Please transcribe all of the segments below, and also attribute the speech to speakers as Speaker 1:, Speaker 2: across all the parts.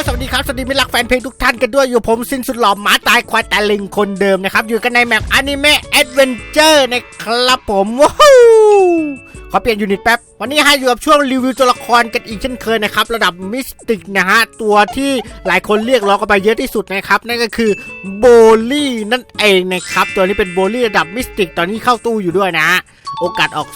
Speaker 1: Adiós. สวัสดีครับ สวัสดีมิตรรักแฟนเพลงทุกท่านกันด้วย อยู่ผมสิ้นสุดหล่อหมาตายควายตาลิงคนเดิมนะครับ อยู่กันในแมปอนิเมะแอดเวนเจอร์นะครับผมว้าวขอเปลี่ยนยูนิตแป๊บ วันนี้ให้อยู่กับช่วงรีวิวตัวละครกันอีกเช่นเคยนะครับ ระดับมิสติกนะฮะ ตัวที่หลายคนเรียกร้องกันไปเยอะที่สุดนะครับ นั่นก็คือโบลี่นั่นเองนะครับ ตัวนี้เป็นโบลี่ระดับมิสติกตอนนี้เข้าตู้อยู่ด้วยนะโอกาสออก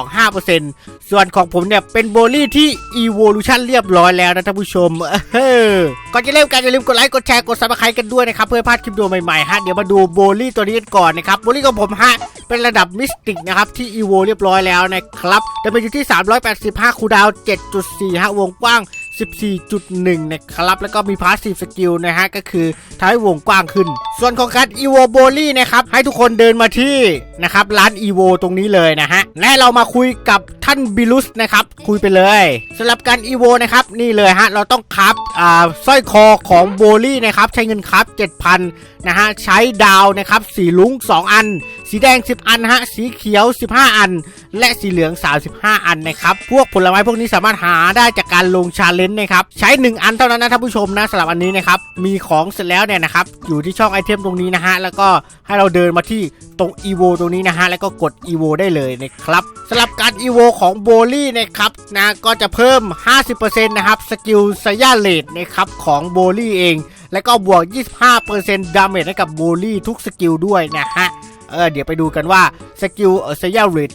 Speaker 1: 0.25%ส่วนของผมเนี่ยเป็นโบลี่ที่ Evolution เรียบร้อยแล้วนะท่านผู้ชม เออก่อนจะเริ่มกันอย่าลืมกดไลค์กดแชร์กดซับสไครต์กันด้วยนะครับเพื่อพลาดคลิปดูใหม่ๆฮะเดี๋ยวมาดูโบลี่ตัวนี้กันก่อนนะครับโบลี่ของผมฮะเป็นระดับมิสติกนะครับที่อีโวเรียบร้อยแล้วนะครับแต่เป็นอยู่ที่ 385คูดาว 7.4ฮะวงกว้าง 14.1 นะครับ แล้วก็มีพาสซีฟสกิลนะฮะ ก็คือทำให้วงกว้างขึ้น ส่วนของการ Evo b o l y นะครับ ให้ทุกคนเดินมาที่นะครับ ร้าน Evo ตรงนี้เลยนะฮะ และเรามาคุยกับท่านบิลุสนะครับ คุยไปเลยสำหรับการ Evo นะครับ นี่เลยฮะ เราต้องคับอ่าสร้อยคอของโบลี่นะครับ ใช้เงินครับ 7,000 นะฮะ ใช้ดาวนะครับสีลุง2 อัน สีแดง 10 อันฮะ สีเขียว 15 อัน และสีเหลือง 35 อันนะครับ พวกผลไม้พวกนี้สามารถหาได้จากการลงชาเลนจ์นะครับ ใช้ 1 อันเท่านั้นนะท่านผู้ชมนะสำหรับอันนี้นะครับ มีของเสร็จแล้วเนี่ยนะครับ อยู่ที่ช่องไอเทมตรงนี้นะฮะ แล้วก็ให้เราเดินมาที่ตรง EVO ตรงนี้นะฮะ แล้วก็กด EVO ได้เลยนะครับสำหรับการ EVO ของโบลี่นะครับนะก็จะเพิ่ม 50%นะครับสกิลสยาเลดนะครับของโบลี่เอง แล้วก็บวก 25%ดาเมจให้กับโบลี่ทุกสกิลด้วยนะฮะ เออเดี๋ยวไปดูกันว่าสกิลเออสยาเรน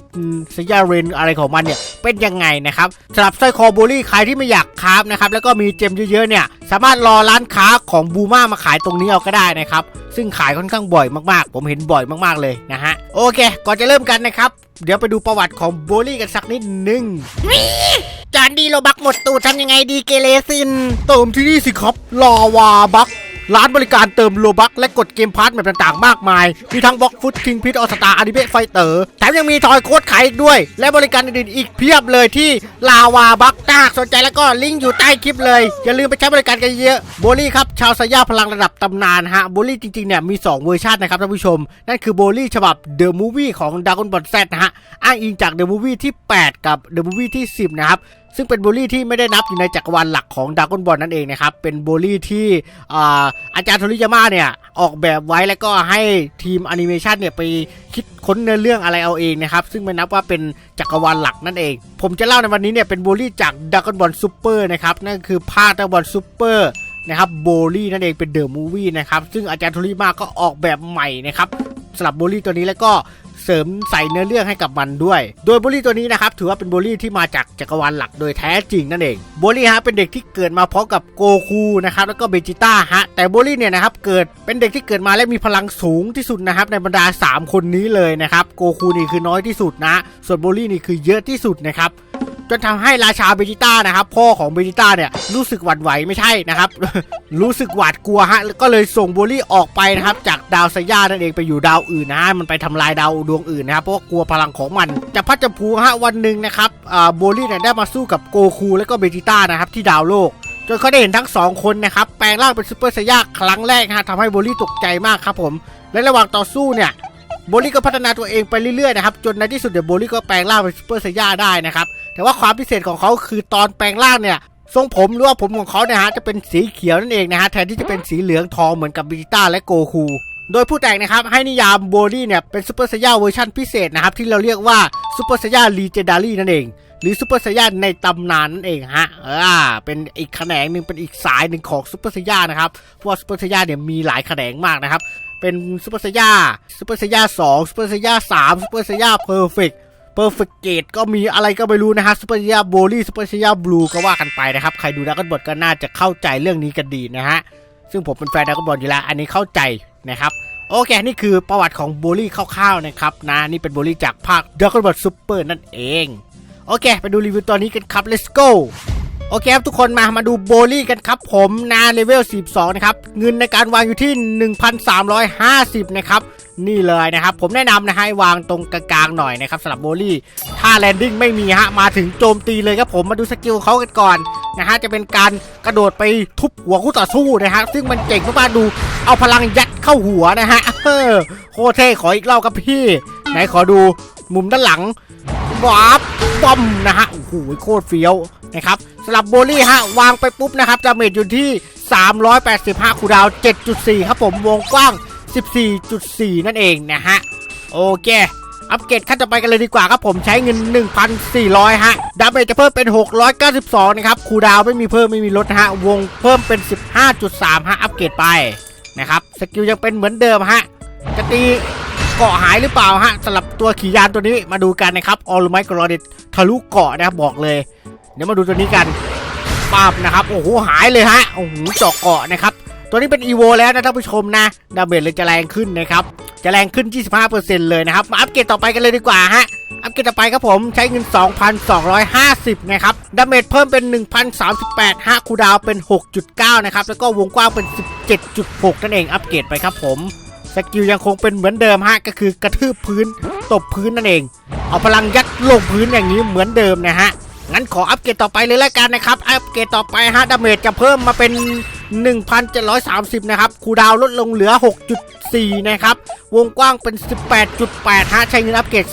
Speaker 1: สยาเรนอะไรของมันเนี่ยเป็นยังไงนะครับสำหรับสร้อยคอโบลี่ใครที่ไม่อยากคราฟนะครับแล้วก็มีเจมเยอะๆเนี่ยสามารถรอร้านค้าของบูมามาขายตรงนี้เอาก็ได้นะครับซึ่งขายค่อนข้างบ่อยมากๆ ผมเห็นบ่อยมากๆเลยนะฮะโอเค ก่อนจะเริ่มกันนะครับ เดี๋ยวไปดูประวัติของโบลี่กันสักนิดหนึ่งจานดีโลบักหมดตูดทำยังไงดีเกเรซินเติมที่นี่สิครับลาวาบัก ร้านบริการเติมโลบักและกดเกมพาร์ทแบบต่างๆ มากมาย มีทั้งบล็อกฟุตคิงพิทออสตาอนิเมะไฟเตอร์แถมยังมีทอยโค้ดขายอีกด้วย และบริการอื่นๆอีกเพียบเลยที่ลาวาบักถ้าหากสนใจแล้วก็ลิงก์อยู่ใต้คลิปเลย อย่าลืมไปใช้บริการกันเยอะโบลี่ครับชาวสยามพลังระดับตำนานฮะโบลี่จริงๆเนี่ยมี 2 เวอร์ชันนะครับท่านผู้ชม นั่นคือโบลี่ฉบับเดอะมูฟวี่ของดากอนบอลแซดนะฮะอ้างอิงจากเดอะมูฟวี่ที่ 8 กับเดอะมูฟวี่ที่ 10 นะครับ ซึ่งเป็นบูลลี่ที่ไม่ได้นับอยู่ในจักรวาลหลักของดากอนบอลนั่นเองนะครับ เป็นบูลลี่ที่อาอาจารย์โทริยาม่าเนี่ยออกแบบไว้แล้วก็ให้ทีมแอนิเมชันเนี่ยไปคิดค้นเนื้อเรื่องอะไรเอาเองนะครับ ซึ่งไม่นับว่าเป็นจักรวาลหลักนั่นเอง ผมจะเล่าในวันนี้เนี่ยเป็นบูลลี่จากดากอนบอลซูเปอร์นะครับ นั่นคือภาคดากอนบอลซูเปอร์นะครับโบลี่นั่นเองเป็นเดอะมูวี่นะครับ ซึ่งอาจารย์โทริยาม่าก็ออกแบบใหม่นะครับสำหรับโบลี่ตัวนี้แล้วก็ เสริมใส่เนื้อเรื่องให้กับมันด้วย โดยโบลี่ตัวนี้นะครับถือว่าเป็นโบลี่ที่มาจากจักรวาลหลักโดยแท้จริงนั่นเองโบลี่ฮะเป็นเด็กที่เกิดมาพร้อมกับโกคูนะครับแล้วก็เบจิต้าฮะแต่โบลี่เนี่ยนะครับเกิดเป็นเด็กที่เกิดมาและมีพลังสูงที่สุดนะครับในบรรดา 3 คนนี้เลยนะครับโกคูนี่คือน้อยที่สุดนะ ส่วนโบลี่นี่คือเยอะที่สุดนะครับ จนทำให้ราชาเบจิต้านะครับพ่อของเบจิต้าเนี่ยรู้สึกหวั่นไหวไม่ใช่นะครับ รู้สึกหวาดกลัวฮะก็เลยส่งโบลี่ออกไปนะครับจากดาวไซย่านั่นเองไปอยู่ดาวอื่นนะฮะมันไปทำลายดาวดวงอื่นนะครับเพราะว่ากลัวพลังของมันจากพัชจพูฮะวันหนึ่งนะครับอ่าโบลี่เนี่ยได้มาสู้กับโกคูและก็เบจิต้านะครับที่ดาวโลกจนเขาได้เห็นทั้งสองคนนะครับแปลงร่างเป็นซูเปอร์ไซย่าครั้งแรกฮะทำให้โบลี่ตกใจมากครับผม และระหว่างต่อสู้เนี่ยโบลี่ก็พัฒนาตัวเองไปเรื่อยๆนะครับจนในที่สุดเดี๋ยวโบลี่ก็แปลงร่างเป็นซูเปอร์ไซย่าได้นะครับ แต่ว่าความพิเศษของเขาคือตอนแปลงร่างเนี่ยทรงผมหรือว่าผมของเขาเนี่ยฮะจะเป็นสีเขียวนั่นเองนะฮะแทนที่จะเป็นสีเหลืองทองเหมือนกับบิจิต้าและโกคูโดยผู้แต่งนะครับให้นิยามโบลี่เนี่ยเป็นซูเปอร์ไซย่าเวอร์ชันพิเศษนะครับที่เราเรียกว่าซูเปอร์ไซย่าลีเจนดารี่นั่นเอง หรือซูเปอร์ไซย่าในตำนานนั่นเองฮะอ่าเป็นอีกแขนงหนึ่งเป็นอีกสายหนึ่งของซูเปอร์ไซย่านะครับเพราะว่าซูเปอร์ไซย่าเนี่ยมีหลายแขนงมากนะครับเป็นซูเปอร์ไซย่าซูเปอร์ไซย่าสองซูเปอร์ไซย่าสามซูเปอร์ไซย่าเพอร์เฟก เพอร์เฟกเกตก็มีอะไรก็ไม่รู้นะฮะซูเปอร์ย่าโบลี่ซูเปอร์ย่าบลูก็ว่ากันไปนะครับ ใครดูดักบอลก็น่าจะเข้าใจเรื่องนี้กันดีนะฮะ ซึ่งผมเป็นแฟนดักบอลอยู่แล้ว อันนี้เข้าใจนะครับ โอเค นี่คือประวัติของโบลี่คร่าวๆนะครับนะ นี่เป็นโบลี่จากภาคดักบอลซูเปอร์นั่นเอง โอเค ไปดูรีวิวตัวนี้กันครับ let's go โอเคครับทุกคนมามาดูโบลี่กันครับผมนะเลเวล42นะครับ เงินในการวางอยู่ที่ 1,350 นะครับ นี่เลยนะครับ ผมแนะนำนะให้วางตรงกลางๆหน่อยนะครับสำหรับโบลี่ ถ้าแลนดิ้งไม่มีฮะมาถึงโจมตีเลยครับผมมาดูสกิลเขากันก่อนนะฮะจะเป็นการกระโดดไปทุบหัวคู่ต่อสู้นะฮะซึ่งมันเจ๋งมากๆดูเอาพลังยัดเข้าหัวนะฮะเออโคตรเท่ขออีกรอบครับพี่ ไหนขอดูมุมด้านหลังวาร์ปบอมนะฮะโอ้โหโคตรเฟี้ยวนะครับ สลับโบลี่ฮะวางไปปุ๊บนะครับดาเมจอยู่ที่ 385คูดาว 7.4 ครับผมวงกว้าง 14.4 นั่นเองนะฮะ โอเค อัปเกรดขั้นต่อไปกันเลยดีกว่าครับผมใช้เงิน 1,400 ฮะ ดาเมจจะเพิ่มเป็น 692 นะครับคูดาวไม่มีเพิ่มไม่มีลดนะฮะ วงเพิ่มเป็น 15.3 ฮะ อัปเกรดไปนะครับ สกิลยังเป็นเหมือนเดิมฮะจะตีเกาะหายหรือเปล่าฮะสำหรับตัวขี่ยานตัวนี้มาดูกันนะครับออลไมค์กรอดิตทะลุเกาะนะครับบอกเลย เดี๋ยวมาดูตัวนี้กันปาบนะครับ โอ้โหหายเลยฮะ โอ้โหเจาะเกาะนะครับ ตัวนี้เป็นอีโวแล้วนะท่านผู้ชมนะ ดาเมจเลยจะแรงขึ้นนะครับ จะแรงขึ้น 25%เลยนะครับ มาอัปเกรดต่อไปกันเลยดีกว่าฮะ อัปเกรดต่อไปครับผมใช้เงิน 2,250 นะครับ ดาเมจเพิ่มเป็น 1,038ฮะคูดาวเป็น 6.9 นะครับ แล้วก็วงกว้างเป็น 17.6 นั่นเอง อัปเกรดไปครับผมสกิลยังคงเป็นเหมือนเดิมฮะก็คือกระทืบพื้นตบพื้นนั่นเอง เอาพลังยัดลงพื้นอย่างนี้เหมือนเดิมนะฮะ งั้นขออัปเกรดต่อไปเลยละกันนะครับ อัปเกรดต่อไปฮะดาเมจจะเพิ่มมาเป็น 1,730 นะครับ คูดาวลดลงเหลือ 6.4 นะครับ วงกว้างเป็น 18.8 ฮะ ใช้เงินอัปเกรด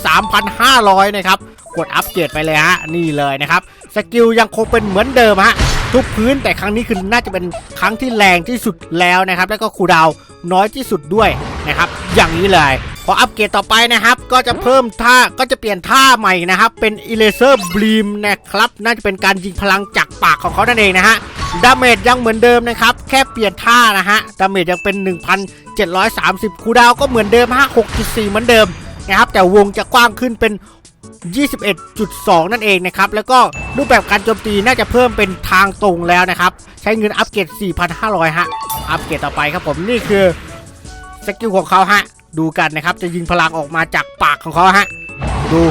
Speaker 1: 3,500 นะครับ กดอัปเกรดไปเลยฮะ นี่เลยนะครับ สกิลยังคงเป็นเหมือนเดิมฮะ ทุกพื้นแต่ครั้งนี้คือน่าจะเป็นครั้งที่แรงที่สุดแล้วนะครับ แล้วก็คูดาวน้อยที่สุดด้วยนะครับ อย่างนี้เลยพออัปเกรดต่อไปนะครับ ก็จะเพิ่มท่าก็จะเปลี่ยนท่าใหม่นะครับ เป็น e r a s e r Beam นะครับ น่าจะเป็นการยิงพลังจากปากของเขานั่นเองนะฮะดาเมจยังเหมือนเดิมนะครับ แค่เปลี่ยนท่านะฮะดาเมจยังเป็น 1,730 คูดาวก็เหมือนเดิมฮะ6.4 เหมือนเดิมนะครับ แต่วงจะกว้างขึ้นเป็น 21.2 นั่นเองนะครับ แล้วก็รูปแบบการโจมตีน่าจะเพิ่มเป็นทางตรงแล้วนะครับ ใช้เงินอัปเกรด 4,500 ฮะ อัปเกรดต่อไปครับผมนี่คือ สกิลของเขาฮะ ดูกันนะครับจะยิงพลังออกมาจากปากของเขาฮะ ดู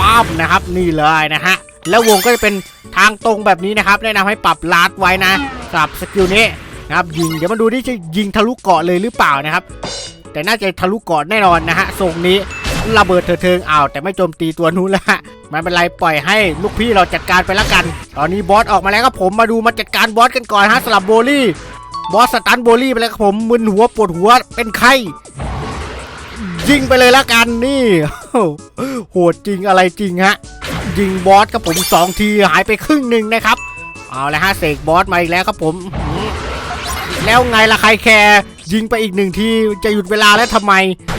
Speaker 1: ป้ามนะครับนี่เลยนะฮะ แล้ววงก็จะเป็นทางตรงแบบนี้นะครับ แนะนำให้ปรับลาดไว้นะสำหรับสกิลนี้นะครับยิงเดี๋ยวมาดูที่จะยิงทะลุเกาะเลยหรือเปล่านะครับ แต่น่าจะทะลุเกาะแน่นอนนะฮะทรงนี้ระเบิดเถิดเทิงอ้าวแต่ไม่โจมตีตัวนู้นแล้วฮะไมันเป็นไรปล่อยให้ลูกพี่เราจัดการไปแล้วกัน ตอนนี้บอสออกมาแล้วครับผมมาดูมาจัดการบอสกันก่อนฮะสลับโบลี่ บอสสตันโบลี่ไปแล้วครับผมมึนหัวปวดหัวเป็นไข้ยิงไปเลยละกันนี่ โหดจริงอะไรจริงฮะ ยิงบอสครับผมสองทีหายไปครึ่งหนึ่งนะครับ เอาละฮะเสกบอสมาอีกแล้วครับผม แล้วไงล่ะใครแคร์ยิงไปอีกหนึ่งทีจะหยุดเวลาแล้วทำไม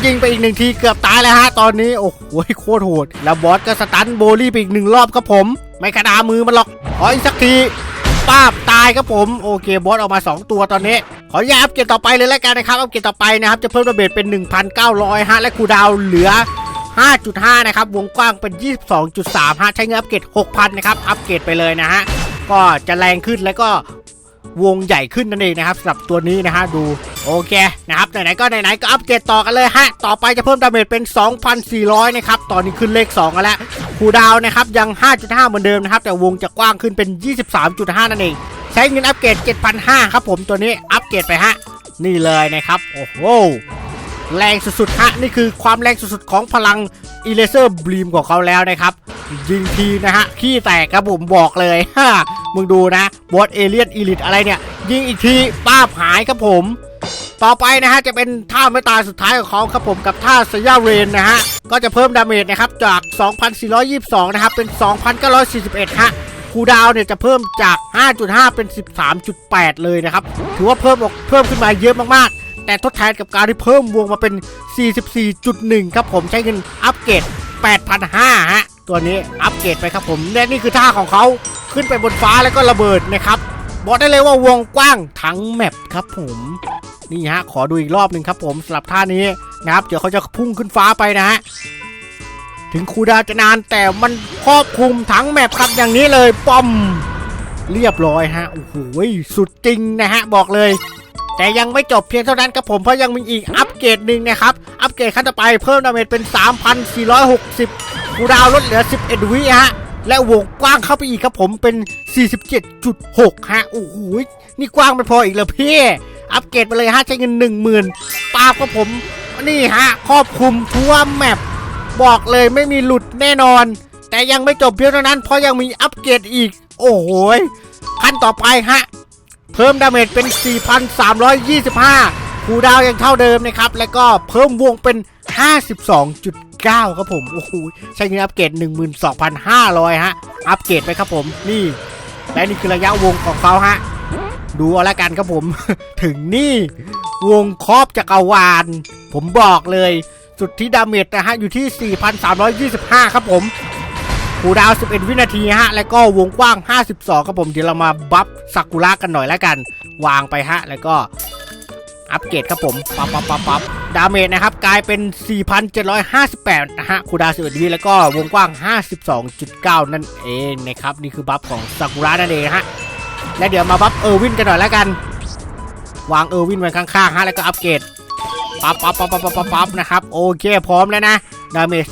Speaker 1: ยิงไปอีกหนึ่งทีเกือบตายแล้วฮะตอนนี้โอ้โหโคตรโหด แล้วบอสก็สตันโบลี่ไปอีกหนึ่งรอบครับผม ไม่กระดามือมันหรอกขออีกสักที ป้าบตายครับผมโอเคบอสออกมา 2 ตัวตอนนี้ขออนุญาตอัปเกรดต่อไปเลยแล้วกันนะครับอัปเกรดต่อไปนะครับจะเพิ่มระเบิดเป็น 1,900ฮะและคูดาวเหลือ 5.5 นะครับ วงกว้างเป็น 22.3ฮะใช้เงินอัปเกรด6,000 นะครับ อัปเกรดไปเลยนะฮะ ก็จะแรงขึ้นแล้วก็ วงใหญ่ขึ้นนั่นเองนะครับสำหรับตัวนี้นะฮะดูโอเคนะครับไหนๆก็ไหนๆก็อัปเกรดต่อกันเลยฮะต่อไปจะเพิ่มดาเมจเป็น 2,400 นะครับตอนนี้ขึ้นเลข 2 กันแล้วคูดาวน์นะครับยัง 5.5 เหมือนเดิมนะครับแต่วงจะกว้างขึ้นเป็น 23.5 นั่นเองใช้เงินอัปเกรด7,500 ครับผมตัวนี้อัปเกรดไปฮะนี่เลยนะครับโอ้โหแรงสุดๆฮะนี่คือความแรงสุดๆของพลังอีเลเซอร์บลีมของเขาแล้วนะครับยิงทีนะฮะขี้แตกครับผมบอกเลยฮ่า มึงดูนะบอสเอเลียนอีลิทอะไรเนี่ย ยิงอีกทีป้าบหายครับผม ต่อไปนะฮะจะเป็นท่าไม่ตายสุดท้ายของเขาครับผมกับท่าสยาเรนนะฮะ ก็จะเพิ่มดาเมจนะครับจาก 2,422 นะครับ เป็น 2,941 ฮะคูดาวเนี่ยจะเพิ่มจาก 5.5 เป็น 13.8 เลยนะครับ ถือว่าเพิ่มออกเพิ่มขึ้นมาเยอะมากๆ แต่ทดแทนกับการที่เพิ่มวงมาเป็น 44.1 ครับผมใช้เงินอัปเกรด8,500 ฮะ ตัวนี้อัปเกรดไปครับผมและนี่คือท่าของเขาขึ้นไปบนฟ้าแล้วก็ระเบิดนะครับบอกได้เลยว่าวงกว้างทั้งแมปครับผมนี่ฮะขอดูอีกรอบหนึ่งครับผมสำหรับท่านี้นะครับเดี๋ยวเขาจะพุ่งขึ้นฟ้าไปนะฮะถึงคูดาจะนานแต่มันครอบคลุมทั้งแมปครับอย่างนี้เลยป้อมเรียบร้อยฮะโอ้โหสุดจริงนะฮะบอกเลย แต่ยังไม่จบเพียงเท่านั้นครับผมเพราะยังมีอีกอัปเกรดหนึ่งนะครับอัปเกรดขั้นต่อไปเพิ่มดาเมจเป็น 3,460 คูดาวลดเหลือ 11 วิฮะ และวงกว้างเข้าไปอีกครับผมเป็น 47.6 ฮะ โอ้โห นี่กว้างไม่พออีกเลยพี่ อัปเกรดไปเลยฮะ ใช้เงิน 10,000ปาบครับผม นี่ฮะ ครอบคลุมทั่วแมปบอกเลยไม่มีหลุดแน่นอน แต่ยังไม่จบเพียงเท่านั้น เพราะยังมีอัปเกรดอีก โอ้โหขั้นต่อไปฮะ เพิ่มดาเมจเป็น 4,325คูดาวยังเท่าเดิมนะครับ แล้วก็เพิ่มวงเป็น 52.9 9ครับผมโอ้โหใช้เงินอัปเกรด12,500 ฮะ อัปเกรดไปครับผมนี่ และนี่คือระยะวงของเขาฮะ ดูเอาละกันครับผม ถึงนี่ วงครอบจักรวาล ผมบอกเลย สุดที่ดาเมจนะฮะ อยู่ที่ 4,325 ครับผมคูดาว 11 วินาทีฮะ แล้วก็วงกว้าง 52 ครับผม เดี๋ยวเรามาบัฟซากุระกันหน่อยแล้วกัน วางไปฮะ แล้วก็ อัปเกรดครับผมปั๊บปั๊บปั๊บปั๊บดาเมจนะครับ กลายเป็น 4,758 นะฮะ คูดาวน์11วิแล้วก็วงกว้าง 52.9 นั่นเองนะครับ นี่คือบัฟของซากุระนั่นเองฮะ และเดี๋ยวมาบัฟเออร์วินกันหน่อยแล้วกัน วางเออร์วินไว้ข้างๆฮะ แล้วก็อัปเกรดปั๊บปั๊บปั๊บปั๊บปั๊บปั๊บนะครับ โอเค พร้อมแล้วนะ ดาเมจ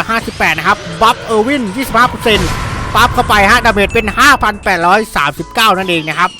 Speaker 1: 4,758 นะครับ บัฟเออร์วิน 25% ปั๊บเข้าไปฮะดาเมจเป็น 5,839 นั่นเองนะครับ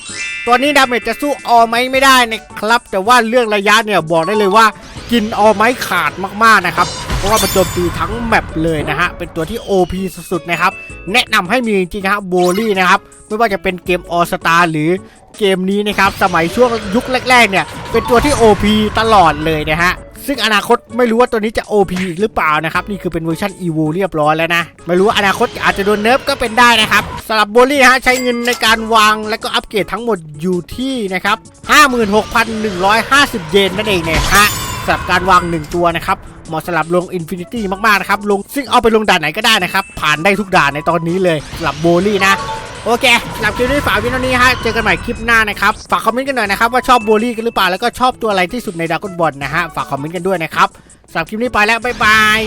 Speaker 1: ตัวนี้ดาเมจจะสู้ออไม้ไม่ได้นะครับ แต่ว่าเรื่องระยะเนี่ยบอกได้เลยว่ากินออไม้ขาดมากๆนะครับ เพราะว่ามันโจมตีทั้งแมปเลยนะฮะ เป็นตัวที่ OP สุดๆนะครับ แนะนำให้มีจริงๆฮะโบลี่นะครับ ไม่ว่าจะเป็นเกมออสตาหรือเกมนี้นะครับ สมัยช่วงยุคแรกๆเนี่ย เป็นตัวที่ OP ตลอดเลยนะฮะ ซึ่งอนาคตไม่รู้ว่าตัวนี้จะ OP อีกหรือเปล่านะครับ นี่คือเป็นเวอร์ชัน EVO เรียบร้อยแล้วนะ ไม่รู้ว่าอนาคตอาจจะโดนเนิร์ฟก็เป็นได้นะครับสำหรับโบลี่ฮะใช้เงินในการวางและก็อัปเกรดทั้งหมดอยู่ที่นะครับ 56,150 เยนนั่นเองเนี่ยฮะสำหรับการวาง 1 ตัวนะครับเหมาะสำหรับลง Infinity มากๆนะครับลงซึ่งเอาไปลงด่านไหนก็ได้นะครับผ่านได้ทุกด่านในตอนนี้เลยสำหรับโบลี่นะ โอเคสำหรับคลิปนี้ฝากวินนี้ฮะ เจอกันใหม่คลิปหน้านะครับ ฝากคอมเมนต์กันหน่อยนะครับ ว่าชอบบูลลี่กันหรือเปล่า แล้วก็ชอบตัวอะไรที่สุดในดาร์กบอลนะฮะ ฝากคอมเมนต์กันด้วยนะครับสำหรับคลิปนี้ไปแล้ว บ๊ายบาย